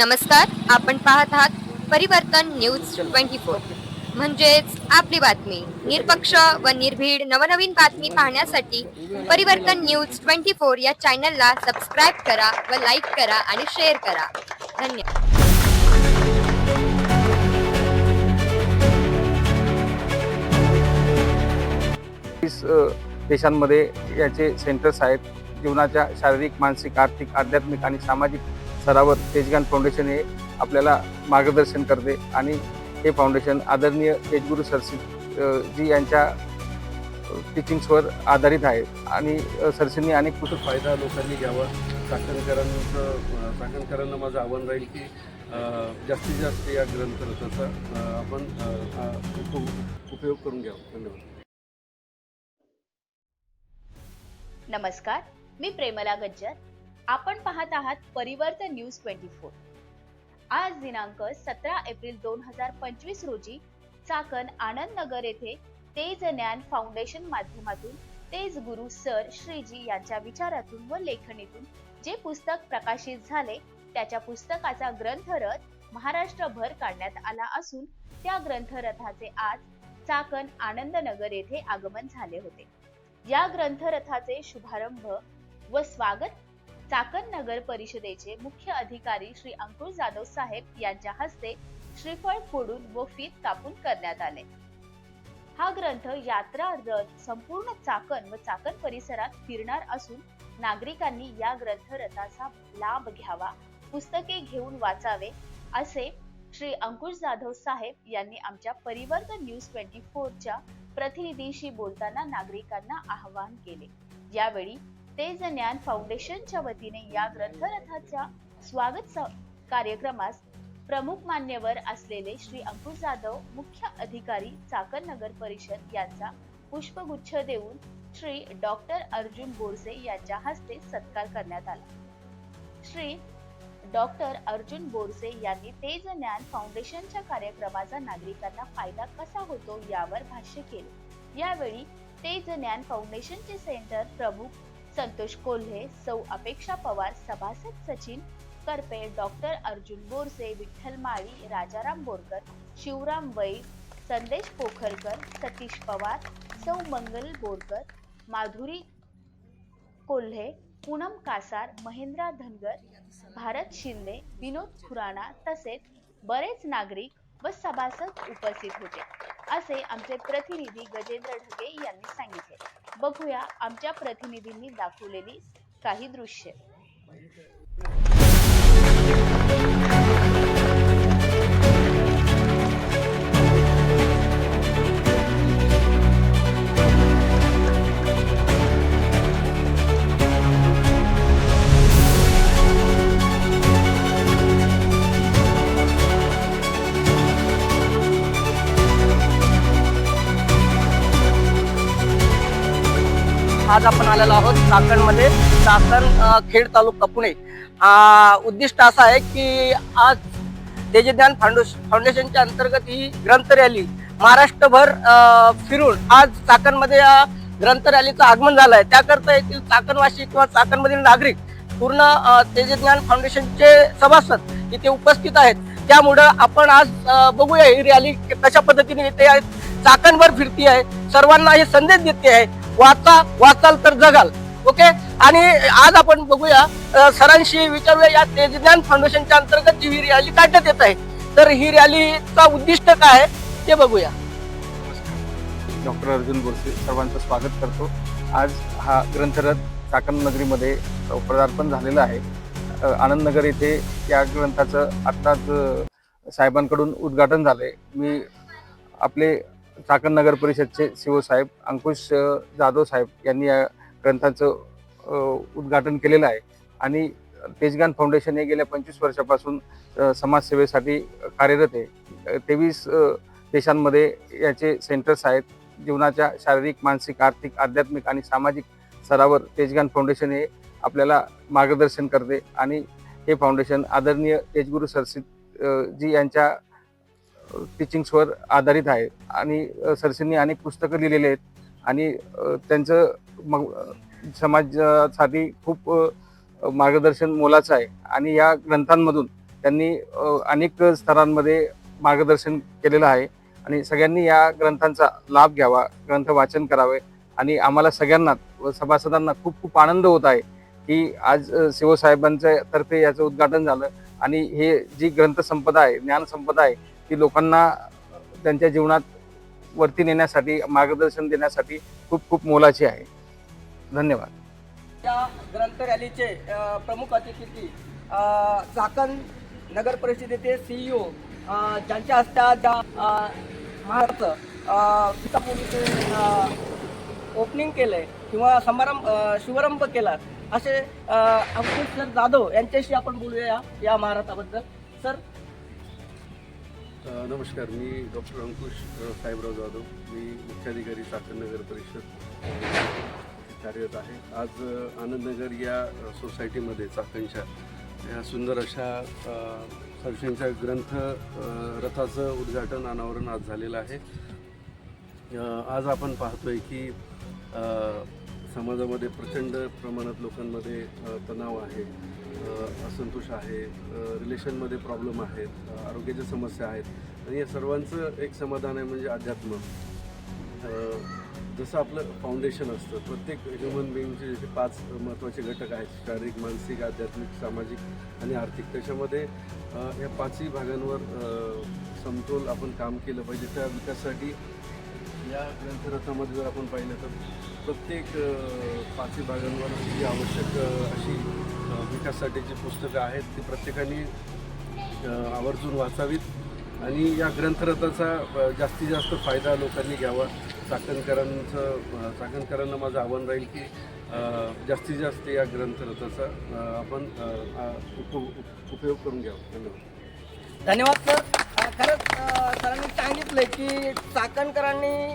नमस्कार आपण पाहत आहात परिवर्तन न्यूज ट्वेंटी फोर. म्हणजेच आपली बातमी निरपक्ष व निर्भीड नवनवीन बातमी पाहण्यासाठी परिवर्तन न्यूज ट्वेंटी फोर या चॅनलला सबस्क्राईब करा व लाईक करा आणि शेअर करा. धन्यवाद. देशांमध्ये याचे सेंटर्स आहेत. जीवनाच्या शारीरिक मानसिक आर्थिक आध्यात्मिक आणि सामाजिक स्तरावर तेजगान फाउंडेशन हे आपल्याला मार्गदर्शन करते आणि हे फाउंडेशन आदरणीय तेजगुरू सरसी अ, जी यांच्या टीचिंग्सवर आधारित आहे. आणि सरसींनी अनेक पुस्तक फायदा लोकांनी घ्यावा. चाकणकरांचं चाकणकरांना माझं आव्हान राहील की जास्तीत जास्त या ग्रंथरथाचा आपण उपयोग करून घ्यावा. धन्यवाद. नमस्कार. मी प्रेमला गज्जर. आपण पाहत आहात परिवर्तन न्यूज ट्वेंटी फोर. आज दिनांक सतरा एप्रिल दोन हजार पंचवीस रोजी चाकण आनंद नगर येथे तेज ज्ञान फाउंडेशन माध्यमातून तेज गुरु सर श्रीजी यांच्या विचारातून व लेखणीतून जे पुस्तक प्रकाशित झाले त्याच्या पुस्तकाचा ग्रंथरथ महाराष्ट्रभर काढण्यात आला असून त्या ग्रंथरथाचे आज चाकण आनंद नगर येथे आगमन झाले होते. या ग्रंथरथाचे शुभारंभ व स्वागत चाकण नगर परिषदेचे मुख्य अधिकारी श्री अंकुश जाधव साहेब यांच्या हस्ते श्रीफळ फोडून व फीत कापून करण्यात आले. हा ग्रंथ यात्रा रथ संपूर्ण चाकण व चाकण परिसरात फिरणार असून नागरिकांनी या ग्रंथरथाचा लाभ घ्यावा पुस्तके घेऊन वाचावे असे श्री अंकुश जाधव साहेब यांनी आमच्या परिवर्तन न्यूज ट्वेंटी फोरच्या प्रतिनिधीशी बोलताना नागरिकांना आवाहन केले. यावेळी तेज ज्ञान फाउंडेशनच्या वतीने या ग्रंथरथाच्या स्वागत कार्यक्रमास प्रमुख मान्यवर असलेले श्री अंकुश जाधव मुख्य अधिकारी चाकण नगर परिषद यांचा पुष्पगुच्छ देऊन श्री डॉक्टर अर्जुन बोरसे यांच्या हस्ते सत्कार करण्यात आला. श्री डॉक्टर अर्जुन बोरसे यांनी तेज ज्ञान फाउंडेशनच्या कार्यक्रमाचा नागरिकांना फायदा कसा होतो यावर भाष्य केले. यावेळी तेज ज्ञान फाउंडेशनचे सेंटर प्रमुख संतोष कोल्हे सौ अपेक्षा पवार सभासद सचिन करपे डॉक्टर अर्जुन बोरसे विठ्ठल माळी राजाराम बोरकर शिवराम वैद संदेश पोखरकर सतीश पवार सौ मंगल बोरकर माधुरी कोल्हे पूनम कासार महेंद्रा धनगर भारत शिंदे विनोद खुराणा तसेच बरेच नागरिक व सभासद उपस्थित होते असे आमचे प्रतिनिधी गजेंद्र ढगे यांनी सांगितले. बघूया आमच्या प्रतिनिधींनी दाखवलेली काही दृश्य. आज आपण आलेलो आहोत चाकणमध्ये. चाकण खेड तालुका पुणे. उद्दिष्ट असं आहे की आज तेजज्ञान फाउंडेश फाउंडेशनच्या अंतर्गत ही ग्रंथ रॅली महाराष्ट्रभर फिरून आज चाकणमध्ये या ग्रंथ रॅलीचं आगमन झालं आहे. त्याकरता येथील चाकणवासी किंवा चाकणमधील नागरिक पूर्ण तेजज्ञान फाउंडेशनचे सभासद इथे उपस्थित आहेत. त्यामुळं आपण आज बघूया ही रॅली कशा पद्धतीने येते आहे. चाकणभर फिरती आहे सर्वांना हे संदेश देते आहे. वाचा वाचाल तर जगाल. ओके? आणि आज आपण बघूया सरांशी विचारूया या तेजज्ञान फाउंडेशनच्या अंतर्गत जी ही रॅली काढण्यात येत आहे. तर ही रॅलीचा उद्दिष्ट काय आहे ते बघूया. डॉक्टर अर्जुन बोरसे सर्वांचं स्वागत करतो. आज हा ग्रंथरथ चाकण नगरीमध्ये पदार्पण झालेलं आहे. आनंदनगर येथे या ग्रंथाचं आत्ताच साहेबांकडून उद्घाटन झालंय. मी आपले चाकण नगर परिषदचे सीओ साहेब अंकुश जाधव साहेब यांनी या ग्रंथाचं उद्घाटन केलेलं आहे. आणि तेजगान फाउंडेशन हे गेल्या पंचवीस वर्षापासून समाजसेवेसाठी कार्यरत आहे. तेवीस देशांमध्ये याचे सेंटर्स आहेत. जीवनाच्या शारीरिक मानसिक आर्थिक आध्यात्मिक आणि सामाजिक स्तरावर तेजगान फाउंडेशन हे आपल्याला मार्गदर्शन करते. आणि हे फाउंडेशन आदरणीय तेजगुरू सरसित जी यांच्या टीचिंग्सवर आधारित आहे. आणि सरसेंनी अनेक पुस्तकं लिहिलेली आहेत. आणि त्यांचं मग समाजासाठी खूप मार्गदर्शन मोलाचं आहे. आणि या ग्रंथांमधून त्यांनी अनेक स्तरांमध्ये मार्गदर्शन केलेलं आहे. आणि सगळ्यांनी या ग्रंथांचा लाभ घ्यावा ग्रंथ वाचन करावे. आणि आम्हाला सगळ्यांना व सभासदांना खूप खूप आनंद होत आहे की आज शिवसाहेबांच्या तर्फे याचं उद्घाटन झालं. आणि हे जी ग्रंथसंपदा आहे ज्ञानसंपदा आहे ती लोकांना त्यांच्या जीवनात वरती नेण्यासाठी मार्गदर्शन देण्यासाठी खूप खूप मोलाची आहे. धन्यवाद. या ग्रंथ रॅलीचे प्रमुख अतिथी अ, चाकण नगर परिषदेचे सीईओ ज्यांच्या हस्ते आज ज्या अ, महाराष्ट्र ओपनिंग केलंय किंवा समारंभ शुभारंभ केला असे अंकुश सर जाधव यांच्याशी आपण बोलूया या महाराष्ट्राबद्दल सर नमस्कार मी डॉक्टर अंकुश साहेबराव जाधव. मी मुख्याधिकारी चाकण नगर परिषद कार्यरत आहे. आज आनंदनगर या सोसायटीमध्ये चाकणच्या या सुंदर अशा सरशींच्या ग्रंथ रथाचं उद्घाटन अनावरण आज झालेलं आहे. आज आपण पाहतोय की समाजामध्ये प्रचंड प्रमाणात लोकांमध्ये तणाव आहे. असंतोष आहे रिलेशनमध्ये प्रॉब्लेम आहेत आरोग्याच्या समस्या आहेत. आणि या सर्वांचं एक समाधान आहे म्हणजे अध्यात्म. जसं आपलं फाउंडेशन असतं प्रत्येक ह्युमन बिईंगचे जसे पाच महत्त्वाचे घटक आहेत शारीरिक मानसिक आध्यात्मिक सामाजिक आणि आर्थिक. त्याच्यामध्ये या पाचही भागांवर समतोल आपण काम केलं पाहिजे. त्या विकासासाठी या ग्रंथरथामध्ये जर आपण पाहिलं तर प्रत्येक पाचही भागांवर जी आवश्यक अशी विकासासाठी विकासासाठीची पुस्तकं आहेत ती प्रत्येकाने आवर्जून वाचावीत. आणि या ग्रंथरथाचा जास्तीत जास्त फायदा लोकांनी घ्यावा. चाकणकरांचं चाकणकरांना माझं आव्हान राहील की जास्तीत जास्त या ग्रंथरथाचा आपण उप उपयोग करून घ्यावा. धन्यवाद. धन्यवाद सर. खरंच सरांनी सांगितलंय की चाकणकरांनी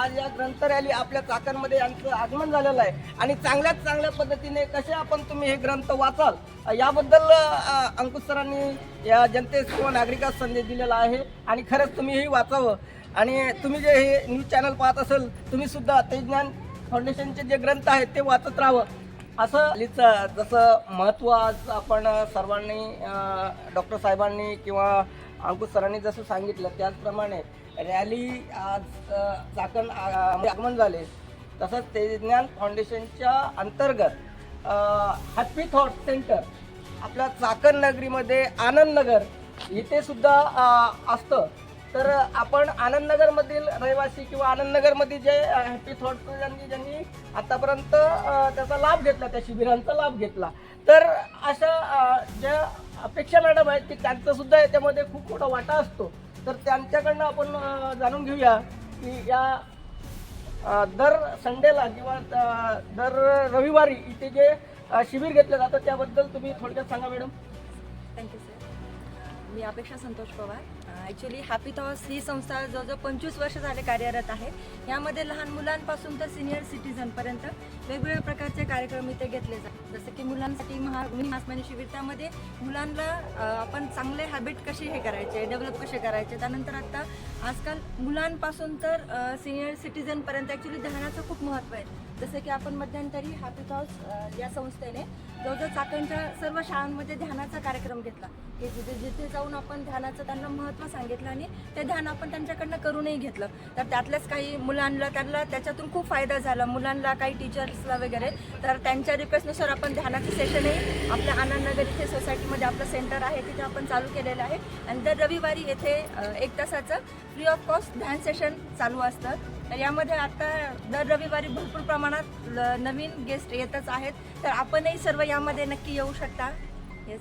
आज या ग्रंथ रॅली आपल्या चाकणमध्ये यांचं आगमन झालेलं आहे. आणि चांगल्यात चांगल्या पद्धतीने कसे आपण तुम्ही हे ग्रंथ वाचाल याबद्दल अंकुश सरांनी या जनतेस किंवा नागरिकास संदेश दिलेला आहे. आणि खरंच तुम्ही हे वाचावं. आणि तुम्ही जे हे न्यूज चॅनल पाहत असेल तुम्ही सुद्धा ते ज्ञान फाउंडेशनचे जे ग्रंथ आहेत ते वाचत राहावं. असं जसं महत्त्व आज आपण सर्वांनी डॉक्टर साहेबांनी किंवा अंकुश सरांनी जसं सांगितलं त्याचप्रमाणे रॅली आज चाकण म्हणजे आगमन झाले. तसंच तेजज्ञान फाउंडेशनच्या अंतर्गत हॅपी थॉट सेंटर आपल्या चाकण नगरीमध्ये आनंदनगर इथे सुद्धा असतं. तर आपण आनंदनगरमधील रहिवासी किंवा आनंदनगरमध्ये जे हॅपी थॉट ज्यांनी ज्यांनी आतापर्यंत त्याचा लाभ घेतला त्या शिबिरांचा लाभ घेतला. तर अशा ज्या अपेक्षा मॅडम आहेत की त्यांचा सुद्धा याच्यामध्ये खूप मोठा वाटा असतो. तर त्यांच्याकडनं आपण जाणून घेऊया की या दर संडेला किंवा दर रविवारी इथे जे शिबिर घेतलं जातं त्याबद्दल तुम्ही थोडक्यात सांगा मॅडम. थँक्यू सर मी Apeksha Santosh Pawar. Actually happy thoughts ही संस्था जवळजवळ पंचवीस वर्ष झाले कार्यरत आहे. यामध्ये लहान मुलांपासून तर सिनियर सिटीजनपर्यंत वेगवेगळ्या प्रकारचे कार्यक्रम इथे घेतले जातात. जसं की मुलांसाठी महा मासमानी शिबिर त्यामध्ये मुलांना आपण चांगले हॅबिट कसे हे करायचे डेव्हलप कसे करायचे त्यानंतर आता आजकाल मुलांपासून तर सिनियर सिटीजनपर्यंत ॲक्च्युली ध्यानाचं खूप महत्त्व आहे. जसं की आपण मध्यंतरी हॅपी थॉस या संस्थेने जवळजवळ चाकणच्या सर्व शाळांमध्ये ध्यानाचा कार्यक्रम घेतला. की जिथे जिथे जाऊन आपण ध्यानाचं त्यांना महत्त्व सांगितलं आणि ते ध्यान आपण त्यांच्याकडनं करूनही घेतलं. तर त्यातल्याच काही मुलांना त्यांना त्याच्यातून खूप फायदा झाला. मुलांना काही टीचर्सला वगैरे तर त्यांच्या रिक्वेस्टनुसार आपण ध्यानाचं सेशनही आपल्या आनंदनगर इथे सोसायटीमध्ये आपलं सेंटर आहे तिथे आपण चालू केलेलं आहे. आणि दर रविवारी येथे एक तासाचं फ्री ऑफ कॉस्ट ध्यान सेशन चालू असतं. तर यामध्ये आता दर रविवारी भरपूर प्रमाणात ल- नवीन गेस्ट येतच आहेत. तर आपणही सर्व यामध्ये नक्की येऊ शकता. येस